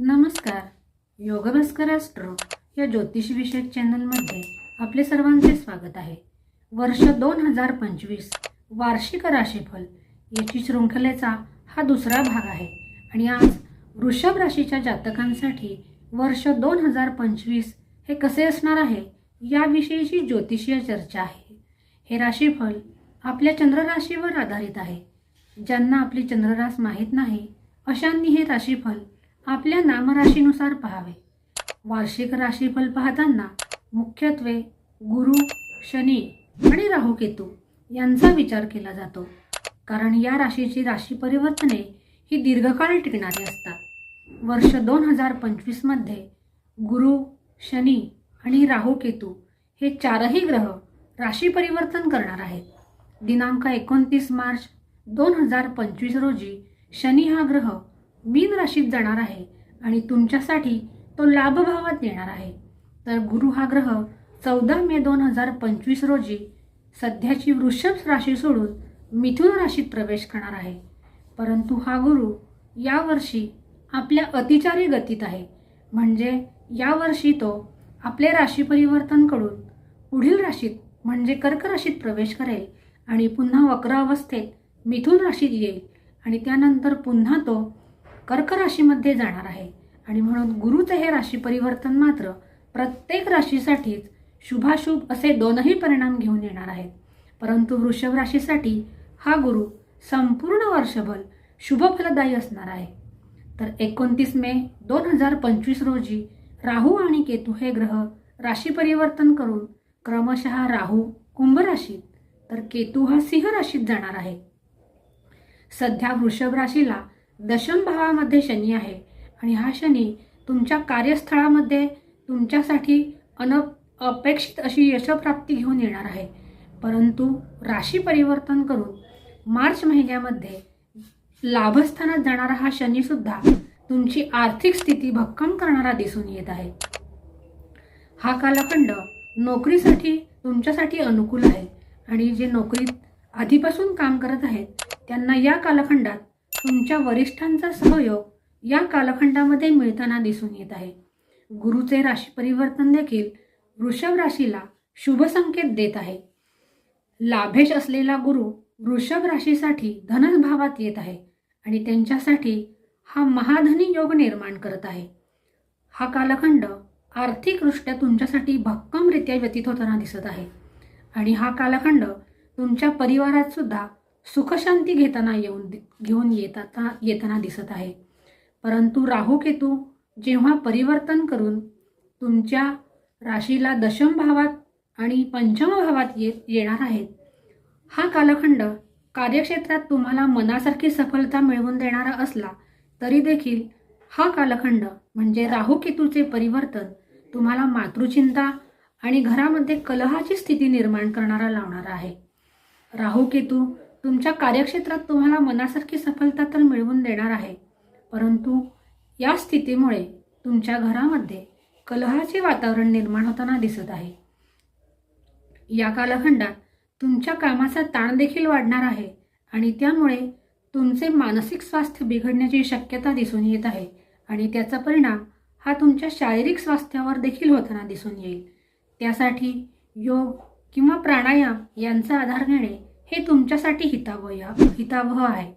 नमस्कार. योगभास्कर ॲस्ट्रो या ज्योतिषविषयक चॅनलमध्ये आपले सर्वांचे स्वागत आहे. वर्ष दोन हजार पंचवीस वार्षिक राशीफल याची शृंखलेचा हा दुसरा भाग आहे आणि आज वृषभ राशीच्या जातकांसाठी वर्ष दोन हजार पंचवीस हे कसे असणार आहे याविषयीची ज्योतिषीय चर्चा आहे. हे राशीफल आपल्या चंद्रराशीवर आधारित आहे. ज्यांना आपली चंद्ररास माहीत नाही अशांनी हे राशीफल आपल्या नामराशीनुसार पहावे. वार्षिक राशीफल पाहताना मुख्यत्वे गुरु शनी आणि राहू केतू यांचा विचार केला जातो. कारण या राशीची राशी परिवर्तने ही दीर्घकाळ टिकणारी असतात. वर्ष दोन हजार पंचवीसमध्ये गुरु शनी आणि राहू केतू हे चारही ग्रह राशी परिवर्तन करणार आहेत. दिनांक एकोणतीस मार्च दोन हजार पंचवीस रोजी शनी हा ग्रह मीन राशीत जाणार आहे आणि तुमच्यासाठी तो लाभभावात येणार आहे. तर गुरु हा ग्रह चौदा मे दोन हजार पंचवीस रोजी सध्याची वृषभ राशी सोडून मिथुन राशीत प्रवेश करणार आहे. परंतु हा गुरु यावर्षी आपल्या अतिचारी गतीत आहे. म्हणजे यावर्षी तो आपले राशी परिवर्तन करून पुढील राशीत म्हणजे कर्क राशीत प्रवेश करेल आणि पुन्हा वक्र अवस्थेत मिथुन राशीत येईल आणि त्यानंतर पुन्हा तो कर्क राशीमध्ये जाणार आहे. आणि म्हणून गुरुचे हे राशी परिवर्तन मात्र प्रत्येक राशीसाठीच शुभाशुभ असे दोनही परिणाम घेऊन येणार आहेत. परंतु वृषभ राशीसाठी हा गुरु संपूर्ण वर्षभर शुभफलदायी असणार आहे. तर एकोणतीस मे दोन हजार पंचवीस रोजी राहू आणि केतू हे ग्रह राशी परिवर्तन करून क्रमशः राहू कुंभ राशीत तर केतू हा सिंह राशीत जाणार आहे. सध्या वृषभ राशीला दशम भावामध्ये शनी आहे आणि हा शनी तुमच्या कार्यस्थळामध्ये तुमच्यासाठी अन अपेक्षित अशी यशप्राप्ती घेऊन येणार आहे. परंतु राशी परिवर्तन करून मार्च महिन्यामध्ये लाभस्थानात जाणारा हा शनीसुद्धा तुमची आर्थिक स्थिती भक्कम करणारा दिसून येत आहे. हा कालखंड नोकरीसाठी तुमच्यासाठी अनुकूल आहे आणि जे नोकरीत आधीपासून काम करत आहेत त्यांना या कालखंडात तुमच्या वरिष्ठांचा सहयोग या कालखंडामध्ये मिळताना दिसून येत आहे. गुरुचे राशी परिवर्तन देखील वृषभ राशीला शुभ संकेत देत आहे. लाभेश असलेला गुरु वृषभ राशीसाठी धनभावात येत आहे आणि त्यांच्यासाठी हा महाधनी योग निर्माण करत आहे. हा कालखंड आर्थिकदृष्ट्या तुमच्यासाठी भक्कमरित्या व्यतीत होताना दिसत आहे. आणि हा कालखंड तुमच्या परिवारात सुद्धा सुखशांती घेताना येऊन घेऊन येताना येताना दिसत आहे. परंतु राहू केतू जेव्हा परिवर्तन करून तुमच्या राशीला दशम भावात आणि पंचम भावात ये येणार आहेत हा कालखंड कार्यक्षेत्रात तुम्हाला मनासारखी सफलता मिळवून देणारा असला तरी देखील हा कालखंड म्हणजे राहू केतूचे परिवर्तन तुम्हाला मातृचिंता आणि घरामध्ये कलहाची स्थिती निर्माण करणारा लावणारा आहे. राहू केतू तुमच्या कार्यक्षेत्रात तुम्हाला मनासारखी सफलता तर मिळवून देणार आहे. परंतु या स्थितीमुळे तुमच्या घरामध्ये कलहाचे वातावरण निर्माण होताना दिसत आहे. या कालखंडात तुमच्या कामाचा ताण देखील वाढणार आहे आणि त्यामुळे तुमचे मानसिक स्वास्थ्य बिघडण्याची शक्यता दिसून येत आहे आणि त्याचा परिणाम हा तुमच्या शारीरिक स्वास्थ्यावर देखील होताना दिसून येईल. त्यासाठी योग किंवा प्राणायाम यांचा आधार घेणे हे तुमच्यासाठी हितावह हितावह आहे.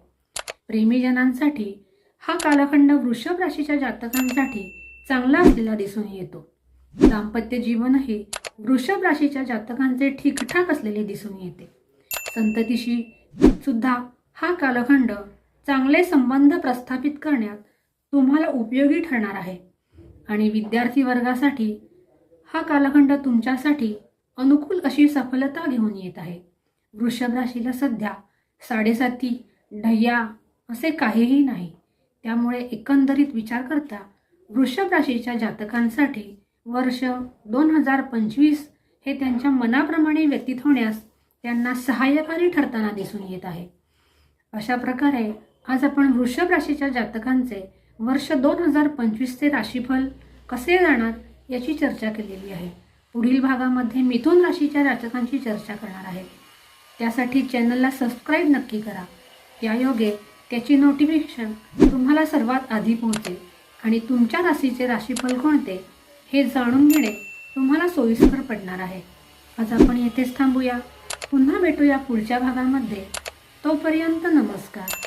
प्रेमीजनांसाठी हा कालखंड वृषभ राशीच्या जातकांसाठी चांगला असलेला दिसून येतो. दाम्पत्य जीवनही वृषभ राशीच्या जातकांचे ठीकठाक असलेले दिसून येते. संततीशी सुद्धा हा कालखंड चांगले संबंध प्रस्थापित करण्यात तुम्हाला उपयोगी ठरणार आहे. आणि विद्यार्थी वर्गासाठी हा कालखंड तुमच्यासाठी अनुकूल अशी सफलता घेऊन येत आहे. वृषभ राशीला सध्या साडेसाती ढय्या असे काहीही नाही. त्यामुळे एकंदरीत विचार करता वृषभ राशीच्या जातकांसाठी वर्ष दोन हजार पंचवीस हे त्यांच्या मनाप्रमाणे व्यतीत होण्यास त्यांना सहाय्यकारी ठरताना दिसून येत आहे. अशा प्रकारे आज आपण वृषभ राशीच्या जातकांचे वर्ष दोन हजार पंचवीसचे राशीफल कसे जाणार याची चर्चा केलेली आहे. पुढील भागामध्ये मिथुन राशीच्या जातकांची चर्चा करणार आहे. त्यासाठी चॅनलला सबस्क्राईब नक्की करा. त्यायोगे त्याची नोटिफिकेशन तुम्हाला सर्वात आधी पोहोचेल. आणि तुमच्या राशीचे राशीफल कोणते हे जाणून घेणे तुम्हाला सोयीस्कर पडणार आहे. आज आपण येथेच थांबूया. पुन्हा भेटूया पुढच्या भागामध्ये. तोपर्यंत नमस्कार.